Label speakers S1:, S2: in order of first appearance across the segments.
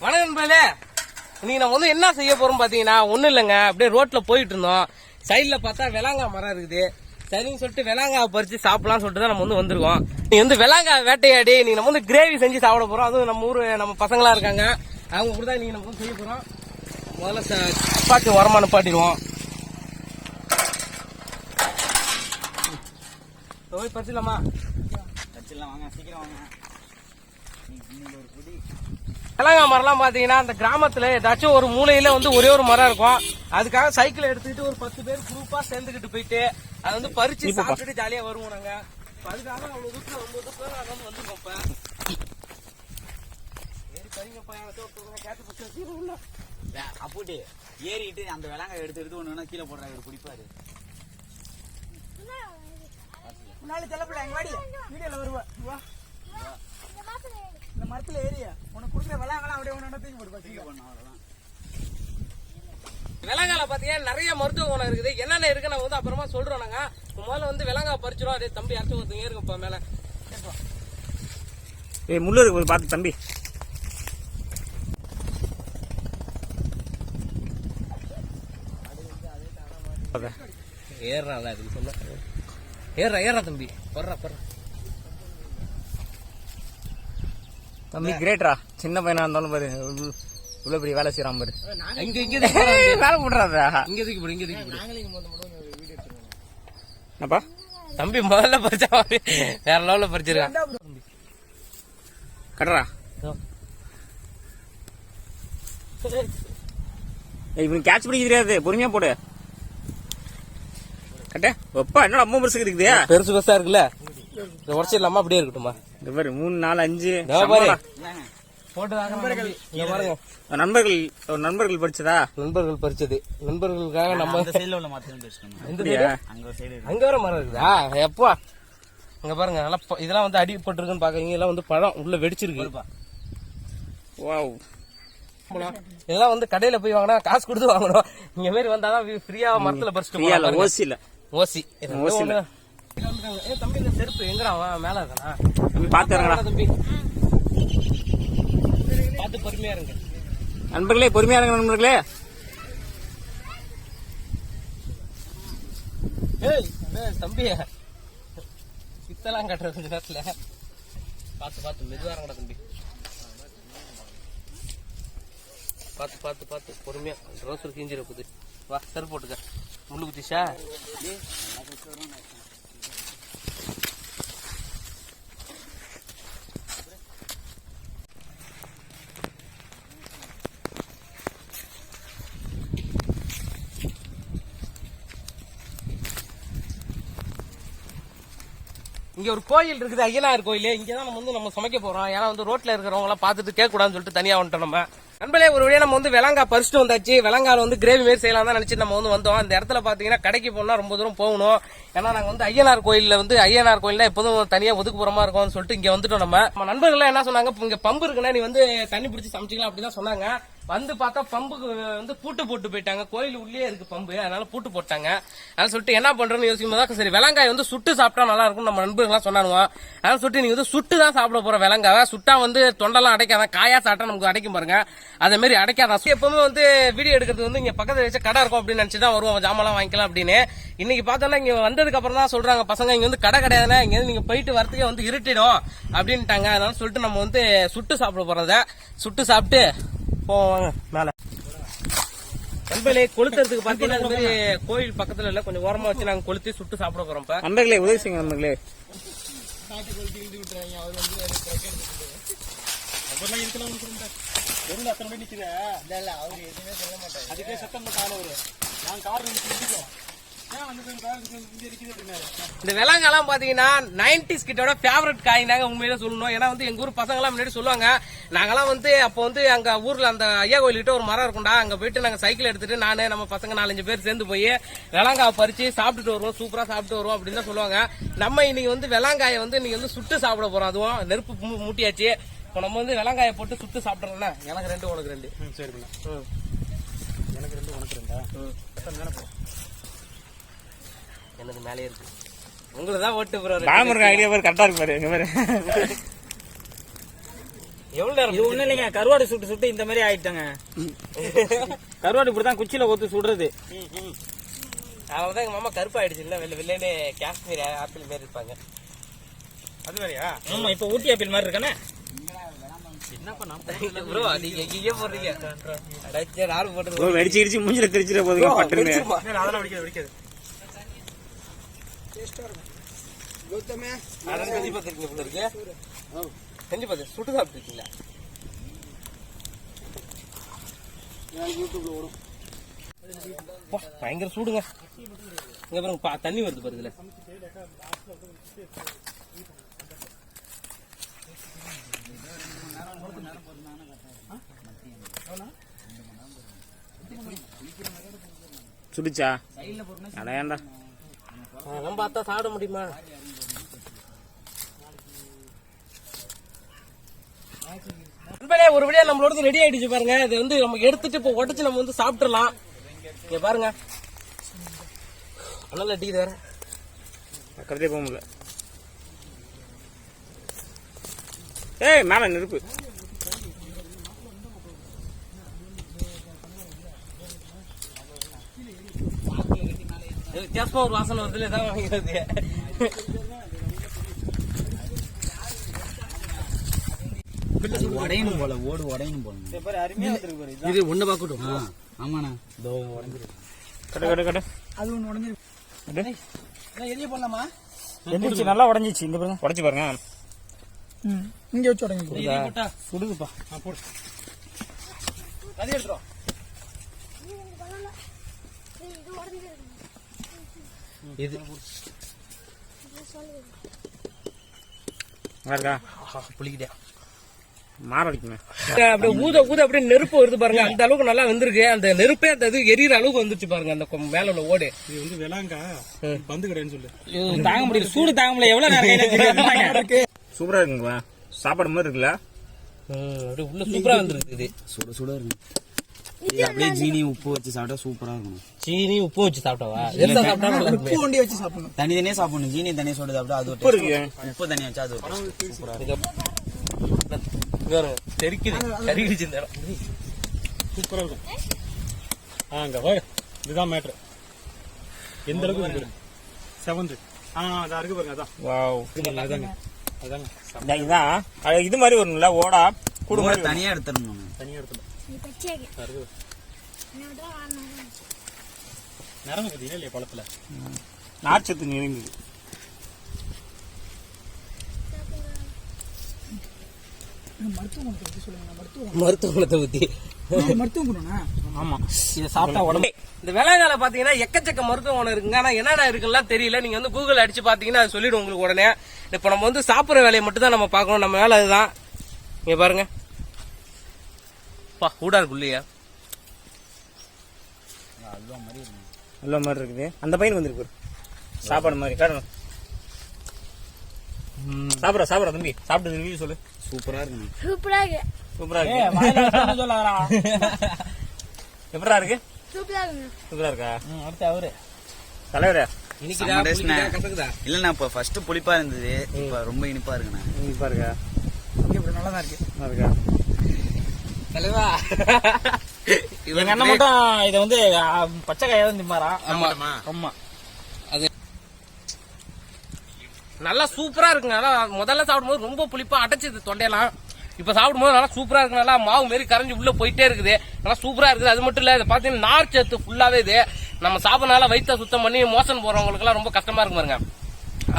S1: வணக்கம் நண்பர்களே. இன்னைக்கு நம்ம வந்து என்ன செய்ய போறோம் பாத்தீங்கன்னா ஒண்ணும் இல்லைங்க. அப்படியே ரோட்ல போயிட்டு இருந்தோம். சைடில் பார்த்தா வெளாங்காய் மரம் இருக்குது. சரின்னு சொல்லிட்டு வெளாங்காய் பறிச்சு சாப்பிடலாம்னு சொல்லிட்டு தான் நம்ம வந்து வந்திருக்கோம். நீ வந்து வெளாங்காய் வேட்டையாடி நீ நம்ம வந்து கிரேவி செஞ்சு சாப்பிட போறோம். அதுவும் நம்ம ஊர் நம்ம பசங்களா இருக்காங்க. அவங்க கூட தான் நீங்க நம்ம வந்து செய்ய போறோம். முதல்ல ச- சப்பாத்தி உரமா நிப்பாட்டிடுவோம். போய் பறிச்சிடலாமா?
S2: பறிச்சிடலாம் வாங்க சீக்கிரம் வாங்க.
S1: கிழங்கா மரம்லாம் பாத்தீங்கன்னா அந்த கிராமத்துல ஏதாச்சும் ஒரு மூலையில வந்து ஒரே ஒரு மரம் இருக்கும். அதுக்காக சைக்கிள் எடுத்துக்கிட்டு ஒரு பத்து பேர் குரூப்பா சேர்ந்துக்கிட்டு போயிட்டு அதை வந்து பறிச்சு சாப்பிட்டுட்டு ஜாலியா வருவோம் நாங்க. இப்ப அதுக்காக அவ்வளவு தூரத்துல ஒன்பது பேர் நாங்க வந்து வந்துருக்கோம் இப்ப. எனக்கு ஒருத்தவங்க கேட்டு பிடிச்சி வச்சுருவோம்ல.
S2: அப்பூட்டி ஏறிட்டு அந்த விலங்காய் எடுத்து எடுத்து ஒண்ணு கீழே போடுறாரு இவர் குடிப்பாரு.
S3: முன்னாடி செல்லப்பிள்ள எங்க வாடி. வீடியோல வருவா. மரத்துல ஏறிய? உனக்கு கொடுக்குற விளாங்கலாம் அப்படியே ஒன்று தூக்கி போட்டு பாத்தீங்க
S2: பண்ண அவ்வளவுதான்.
S1: விலங்கால பாத்தீங்கன்னா நிறைய மருத்துவ குணம் இருக்குது. என்னென்ன இருக்கு நம்ம வந்து அப்புறமா சொல்றோம் நாங்க. முதல்ல வந்து விலங்காய் பறிச்சிடும் அதே தம்பி அரைச்சு ஒருத்தங்க இருக்குப்பா மேல.
S3: ஏய் முள்ளு இருக்கு பார்த்து தம்பி.
S1: ஏறான் அதுக்கு சொல்ல. ஏறா ஏறா தம்பி. போடுறா போடுறா.
S3: தம்பி கிரேட்ரா சின்ன பையனா இருந்தாலும் பாரு இவ்வளவு பெரிய வேலை செய்யறான் பாரு.
S1: இங்க இங்க
S3: வேலை போடுறாதா.
S1: இங்க தூக்கி போடு இங்க தூக்கி போடு.
S3: என்னப்பா?
S1: தம்பி முதல்ல பறிச்சா வேற லெவல்ல பறிச்சிருக்கான்
S3: கட்டுறா. ஏய் இவனுக்கு கேட்ச் பிடிக்க தெரியாது. பொறுமையா போடு. கட்ட. ஒப்பா என்னடா அம்மா பெருசுக்கு இருக்குது
S1: பெருசு பெருசா இருக்குல்ல. இந்த உடச்சிடலாமா அப்படியே இருக்கட்டுமா
S3: இந்த பாரு மூணு நாலு அஞ்சு.
S1: இதோ பாரு. நண்பர்கள். இங்க பாருங்க.
S3: நண்பர்கள் ஒரு நண்பர்கள் படிச்சதா?
S1: பறிச்சது நண்பர்களுக்காக நம்ம
S2: அந்த சைடுல உள்ள
S1: side?
S2: அங்க ஒரு சைடு
S1: அங்க வர மரம் இருக்குதா? எப்பா? இங்க பாருங்க நல்லா இதெல்லாம் வந்து அடிபட்டிருக்குன்னு பாக்குறீங்க. இதெல்லாம் வந்து பழம் உள்ள வெடிச்சிருக்கு.
S3: வாவ்.
S1: இதெல்லாம் வந்து கடையில போய் வாங்கினா காசு கொடுத்து வாங்கணும். இங்க மாதிரி வந்தாதான் ஃப்ரீயா மரத்துல பறிச்சுட்டு பாருங்க.
S3: ஓசி.
S1: இது
S3: ஓசில.
S1: ஏ தம்பி இந்த செருப்பு எங்கடா? அவன் மேல இருக்கானா
S3: தம்பி இறங்கடா.
S1: தம்பி. பார்த்து பொறுமையா இருங்க.
S3: நண்பர்களே பொறுமையா இருங்க நண்பர்களே.
S1: ஏய் தம்பி? சித்தலாம் கட்டுற கொஞ்ச நேரத்துல. பார்த்து பார்த்து மெதுவா இறங்கடா தம்பி. பார்த்து பார்த்து பார்த்து பொறுமையா. ரோசர் கிஞ்சிட போகுது வா செருப்பு போட்டுக்க. முள்ளு குத்திஷா இங்க ஒரு கோயில் இருக்குது ஐயனார் கோயில். இங்கே தான் நம்ம வந்து நம்ம சமைக்க போறோம். ஏன்னா வந்து ரோட்ல இருக்கிறவங்க எல்லாம் பார்த்துட்டு கேட்க கூடாதுன்னு சொல்லிட்டு தனியா வந்துட்டோம் நம்ம. நண்பர்களே ஒரு வழியா நம்ம வந்து விலங்கா பறிச்சுட்டு வந்தாச்சு. விலங்கால வந்து கிரேவி மாரி செய்யலாம் தான் நினைச்சு நம்ம வந்து வந்தோம். அந்த இடத்துல பாத்தீங்கன்னா கடைக்கு போனா ரொம்ப தூரம் போகணும். ஏன்னா நாங்க வந்து ஐயனார் கோயில்ல வந்து ஐயனார் கோயில்ல எப்போதும் தனியா ஒதுக்குப்புறமா இருக்கும்னு சொல்லிட்டு இங்க வந்துட்டோம் நம்ம. நம்ம நண்பர்கள் என்ன சொன்னாங்க? "இப்ப இங்க பம்பு இருக்குன்னா நீ வந்து தண்ணி பிடிச்சி சமைச்சிக்கலாம் அப்படிதான் சொன்னாங்க. வந்து பார்த்தா பம்புக்கு வந்து பூட்டு போட்டு போயிட்டாங்க. கோயில் உள்ளே இருக்கு பம்பு. அதனால பூட்டு போட்டாங்க. அதனால சொல்லிட்டு என்ன பண்றோம்னு யோசிக்கும் போது சரி விலங்காய் வந்து சுட்டு சாப்பிட்டா நல்லா இருக்கும். நம்ம நண்பர்கள்லாம் சொன்னானுங்க அதனால சொல்லிட்டு நீங்க வந்து சுட்டு தான் சாப்பிட போற விலங்காவை. சுட்டா வந்து தொண்டெல்லாம் அடைக்காத காயா சாப்பிட்டா நமக்கு அடைக்கும் பாருங்க. அதே மாதிரி அடைக்காதான் எப்பவுமே வந்து வீடியோ எடுக்கிறது வந்து இங்க பக்கத்துல வச்சு கடை இருக்கும் அப்படின்னு நினைச்சு தான் வருவோம். ஜாமான்லாம் வாங்கிக்கலாம் அப்படின்னு. இன்னைக்கு பார்த்தோம்னா இங்க வந்ததுக்கு அப்புறம் தான் சொல்றாங்க பசங்க இங்க வந்து கடை கிடையாதுன்னா இங்க நீங்க போயிட்டு வரதுக்கே வந்து இருட்டிடும் அப்படின்ட்டாங்க. அதனால சொல்லிட்டு நம்ம வந்து சுட்டு சாப்பிட போறத. சுட்டு சாப்பிட்டு போவாங்க மேல. நண்பர்களே கொளுத்துறதுக்கு பாத்தீங்கன்னா இந்த மாதிரி கோயில் பக்கத்துல இல்ல கொஞ்சம் ஓரமா வச்சு நாங்க கொளுத்தி சுட்டு சாப்பிட போறோம் இப்ப.
S3: நண்பர்களே உதவி செய்யுங்க நண்பர்களே.
S1: அதுக்கே சத்தம் போட்டாலும் நான் கார் இந்த விலங்கெல்லாம் பாத்தீங்கன்னா நைன்டிஸ் கிட்டோட ஃபேவரட் காய் நாங்க உண்மையில சொல்லணும். ஏன்னா வந்து எங்க ஊர் பசங்க எல்லாம் முன்னாடி சொல்லுவாங்க நாங்கெல்லாம் வந்து அப்போ வந்து அங்க ஊர்ல அந்த ஐயா கோயில் கிட்ட ஒரு மரம் இருக்கும்டா அங்க போயிட்டு நாங்க சைக்கிள் எடுத்துட்டு நானு நம்ம பசங்க நாலஞ்சு பேர் சேர்ந்து போய் விலங்காய் பறிச்சு சாப்பிட்டுட்டு வருவோம் சூப்பரா சாப்பிட்டு வருவோம் அப்படின்னு தான் சொல்லுவாங்க. நம்ம இன்னைக்கு வந்து விலங்காயை வந்து இன்னைக்கு வந்து சுட்டு சாப்பிட போறோம். அதுவும் நெருப்பு மூட்டியாச்சு. இப்போ நம்ம வந்து விலங்காயை போட்டு சுட்டு சாப்பிடுறோம்னா எனக்கு ரெண்டு உனக்கு ரெண்டு.
S3: சரிங்களா. எனக்கு ரெண்டு உனக்கு ரெண்டா.
S1: எனக்கு மேலே இருக்கு. உங்களுக்கு தான் ஓட்டு ப்ரோ
S3: தாமரை ஐடியா பாரு கரெக்டா இருக்கு பாரு இங்க பாரு.
S1: எவ்வளவு நேரம்
S3: இது ஒண்ணும் இல்லைங்க கருவாடு சுட்டு சுட்டு இந்த மாதிரி ஆயிட்டாங்க. கருவாடு இப்படிதான் குச்சியில ஒத்து சுடுறது.
S1: அதனாலதான் எங்க மாமா கருப்பாயிடுச்சு இல்ல வெள்ளை வெள்ளையிலே காஷ்மீர் ஆப்பிள் மாதிரி இருப்பாங்க. அது வேறையா?
S3: ஆமா இப்ப ஊட்டி ஆப்பிள் மாதிரி இருக்கானே?
S1: ப்ரோ நீங்க எங்கேயே போடுறீங்க. அடைச்சே நாள் போட்டு
S3: வெடிச்சு மூஞ்சில தெரிச்சிட போதுங்க பட்டுன்னு
S1: அதெல்லாம் வெடிக்காது வெடிக்காது. அதான் செஞ்சு பார்த்துருக்கீங்க போல இருக்கு செஞ்சு பார்த்து சுட்டு சாப்பிட்டுருக்கீங்களா பயங்கர சூடுங்க இங்க பாருங்க பா- தண்ணி வருது பாருதுல
S3: சுடிச்சா அடையாண்டா
S1: அதெல்லாம் பார்த்தா சாப்பிட முடியுமா? நண்பர்களே, ஒரு வழியா நம்மளோட ரெடி ஆயிடுச்சு பாருங்க. இது வந்து நம்ம எடுத்துட்டு இப்போ உடச்சு நம்ம வந்து சாப்பிட்டுலாம் இங்க பாருங்க. நல்லா டீ வேற?
S3: கருதே போக முடியல. ஏய் மேல நெருப்பு
S1: வித்தியாசமா ஒரு வாசனை வருதுல தான் வாங்கிறது
S2: உடையணும் போல ஓடு உடையணும் போல.
S3: அருமையா வந்துருக்கு பாரு
S1: இது ஒண்ணு பாக்கட்டும்.
S2: ஆ, ஆமாண்ணா. இதோ உடஞ்சிருக்கு.
S3: கட்டு கட்டு கட்டு
S2: அது ஒன்று உடஞ்சிருக்கு. எரிய போடலாமா?
S3: எந்திரிச்சு நல்லா உடஞ்சிச்சு. இந்த பாருங்க உடச்சு பாருங்க.
S2: இங்க வச்சு உடஞ்சி
S3: சுடுதுப்பா.
S1: அது எடுத்துரும் இது.
S3: இருக்கா அடிக்குமே.
S1: அப்படியே ஊத ஊத அப்படியே நெருப்பு வருது பாருங்க. அந்த அளவுக்கு நல்லா வந்திருக்கு. அந்த நெருப்பே அந்த இது எரியற அளவுக்கு வந்துச்சு பாருங்க. அந்த மேல உள்ள ஓடு.
S4: இது வந்து விலாங்கா. பந்து கடைன்னு சொல்லு.
S3: தாங்க முடியல. சூடு தாங்க முடியல. எவ்வளவு நேரம் சூப்பரா இருக்குங்களா சாப்பாடு மாதிரி இருக்குல்ல?
S1: அப்படியே உள்ள சூப்பரா வந்திருக்கு இது.
S2: சுட இது அப்படியே ஜீனி உப்பு வச்சு சாப்பிட்டா சூப்பரா இருக்கும்
S1: சீனி உப்பு வச்சு சாப்பிட்டவா? எல்லாம் சாப்பிட்டா நல்லா இருக்குமே.
S2: தனி தனியா சாப்பிடணும். ஜீனி தனியா அப்படியே அது ஒரு
S3: உப்பு
S2: taste. உப்பு தனியா வச்சா அது ஒரு taste. சூப்பரா இருக்கும்.
S1: இங்க பாருங்க, தெறிக்குது கறிக்கிடுச்சு இந்த இடம்.
S4: சூப்பரா இருக்கும். ஆ அங்க வா இதுதான் மேட்ரு எந்த அளவுக்கு செவன்த் ஆ அதான் இருக்கு பாருங்க அதான்.
S3: வாவ்
S4: அதாங்க. அதாங்க.
S3: அது இது மாதிரி வரும்ல ஓடா. கூடு
S2: தனியா எடுத்துடணும்
S4: தனியா எடுத்துல நிறங்க பார்த்தீங்கன்னா இல்லையா பழத்துல
S3: நார்ச்சத்து நிறைந்தது
S1: மருத்துவ குணத்தை பத்தி.
S3: ஆமா.
S1: இதை சாப்பிட்டா உடம்பு இந்த விலங்கால பாத்தீங்கன்னா எக்கச்சக்க மருத்துவ குணம் இருக்குங்க. ஆனா என்னென்ன இருக்குல்லாம் தெரியல. நீங்க வந்து கூகுள் அடிச்சு பாத்தீங்கன்னா அது சொல்லிடும் உங்களுக்கு உடனே. இப்ப நம்ம வந்து சாப்பிடுற வேலையை மட்டும் தான் நம்ம பார்க்கணும். நம்ம வேலை அதுதான். இங்க பாருங்க. பா கூடா இருக்கு இல்லையா
S3: நல்ல மாதிரி இருக்குது. அந்த பையன் வந்துருக்கு. சாப்பாடு மாதிரி. காட்டணும் சாப்பிட்ற சாப்பிட்ற தம்பி. சாப்பிட்டு ரிவ்யூ சொல்லு.
S2: சூப்பரா இருக்கும்
S5: சூப்பரா இருக்கு.
S3: சூப்பரா இருக்கு. எப்படா இருக்கு?
S5: சூப்பரா இருக்கு.
S3: சூப்பரா இருக்கா?
S1: அடுத்து அவரு.
S3: தலைவரே.
S2: இல்லண்ணா இப்ப ஃபர்ஸ்ட் புளிப்பா இருந்தது. இப்ப ரொம்ப இனிப்பா இருக்குண்ணா.
S3: இனிப்பா இருக்கா?
S2: நல்லா தான் இருக்கு.
S3: நல்லா இருக்கா?
S1: தலைவா
S3: எங்க அண்ணன் மட்டும் இதை வந்து பச்சை காயா தான் திம்மாரா
S1: ஆமா.
S3: ஆமா.
S1: நல்லா சூப்பரா இருக்குங்க. நல்லா முதல்ல சாப்பிடும்போது ரொம்ப புளிப்பா அடைச்சது தொண்டையெல்லாம். இப்ப சாப்பிடும்போது நல்லா சூப்பரா இருக்கு. நல்லா மாவு மாரி கரைஞ்சு உள்ள போயிட்டே இருக்குது. நல்லா சூப்பரா இருக்குது. அது மட்டும் இல்ல இது பாத்தீங்கன்னா நார் சத்து ஃபுல்லாவே இது. நம்ம சாப்பிடனால வயிற்ற சுத்தம் பண்ணி மோசன் போறவங்களுக்கு எல்லாம் ரொம்ப கஷ்டமா இருக்கு பாருங்க.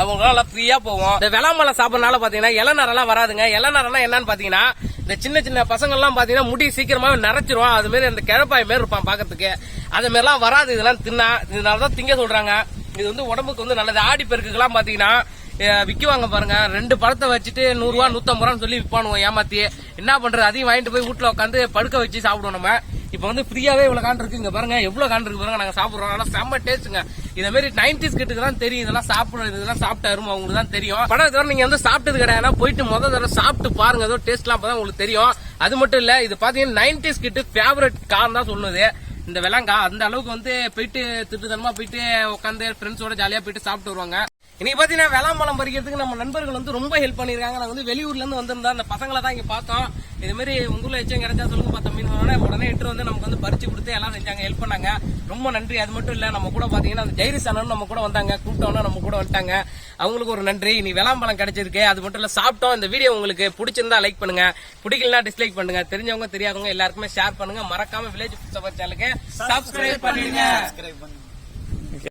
S1: அவங்களால ஃப்ரீயா போவோம். இந்த விளாமலை சாப்பிடறனால பாத்தீங்கன்னா இளநரெல்லாம் வராதுங்க. இளநரெல்லாம் என்னன்னு பாத்தீங்கன்னா இந்த சின்ன சின்ன பசங்க எல்லாம் பாத்தீங்கன்னா முடி சீக்கிரமாவே நிறைச்சிரும் அது மாதிரி அந்த கிழப்பாய் மாரி இருப்பான் பாக்கிறதுக்கு. அது மாதிரிலாம் வராது இதெல்லாம் தின்னா. இதனாலதான் திங்க சொல்றாங்க. இது வந்து உடம்புக்கு வந்து நல்லது. ஆடி பெருக்குக்கெல்லாம் பாத்தீங்கன்னா அஹ் விக்குவாங்க பாருங்க. ரெண்டு பழத்தை வச்சுட்டு நூறு ரூபா நூத்தம்பது ரூபான்னு சொல்லி விற்பானுவோம் ஏமாத்தி. என்ன பண்றது? அதையும் வாங்கிட்டு போய் வீட்டுல உட்காந்து படுக்க வச்சு சாப்பிடுவோம் நம்ம. இப்ப வந்து ஃப்ரீயாவே இவ்வளவு காண்டு இருக்கு இங்க பாருங்க. எவ்வளவு காண்டு இருக்கு பாருங்க. நாங்க சாப்பிடுறோம். ஆனா செம்ம டேஸ்ட்டுங்க இந்த மாதிரி நைன்டிஸ் கிட்டுக்கு தான் தெரியும். இதெல்லாம் சாப்பிடணும். இதெல்லாம் சாப்பிட்ட அருமை அவங்களுக்கு தான் தெரியும். படம் தவிர நீங்க வந்து சாப்பிட்டது கிடையாது போயிட்டு முதல் தடவை சாப்பிட்டு பாருங்க. ஏதோ டேஸ்ட்லாம் அப்பதான் உங்களுக்கு தெரியும். அது மட்டும் இல்ல இது பாத்தீங்கன்னா நைன்டிஸ் கிட்டு ஃபேவரட் கார் தான் சொல்லுது. இந்த விலங்கா அந்த அளவுக்கு வந்து போயிட்டு திட்டுத்தனமா போயிட்டு உட்காந்து ஃப்ரெண்ட்ஸோட ஜாலியா போயிட்டு சாப்பிட்டு வருவாங்க. இன்னைக்கு பாத்தீங்கன்னா வேளாம்பழம் பறிக்கிறதுக்கு நம்ம நண்பர்கள் வந்து ரொம்ப ஹெல்ப் பண்ணிருக்காங்க நாங்க வந்து வெளியூர்ல இருந்து வந்திருந்தோம் அந்த பசங்களை தான் இங்க பார்த்தோம். இது மாதிரி உங்க ஊர்ல எச்சும் கிடைச்சா சொல்லுங்க பார்த்தோம் மீன் உடனே எடுத்து வந்து நமக்கு வந்து பறிச்சு கொடுத்து எல்லாம் செஞ்சாங்க ஹெல்ப் பண்ணாங்க. ரொம்ப நன்றி. அது மட்டும் இல்ல நம்ம கூட பாத்தீங்கன்னா அந்த ஜெயரிஸ் அண்ணன் நம்ம கூட வந்தாங்க. கூப்பிட்டோம்னா நம்ம கூட வந்துட்டாங்க. அவங்களுக்கு ஒரு நன்றி. நீ வேளாம்பழம் கிடைச்சிருக்கு. அது மட்டும் இல்ல சாப்பிட்டோம். இந்த வீடியோ உங்களுக்கு பிடிச்சிருந்தா லைக் பண்ணுங்க. பிடிக்கலனா டிஸ்லைக் பண்ணுங்க. தெரிஞ்சவங்க தெரியாதவங்க எல்லாருக்குமே ஷேர் பண்ணுங்க. மறக்காம வில்லேஜ் ஃபுட் சேனலுக்கு சப்ஸ்கிரைப் பண்ணிடுங்க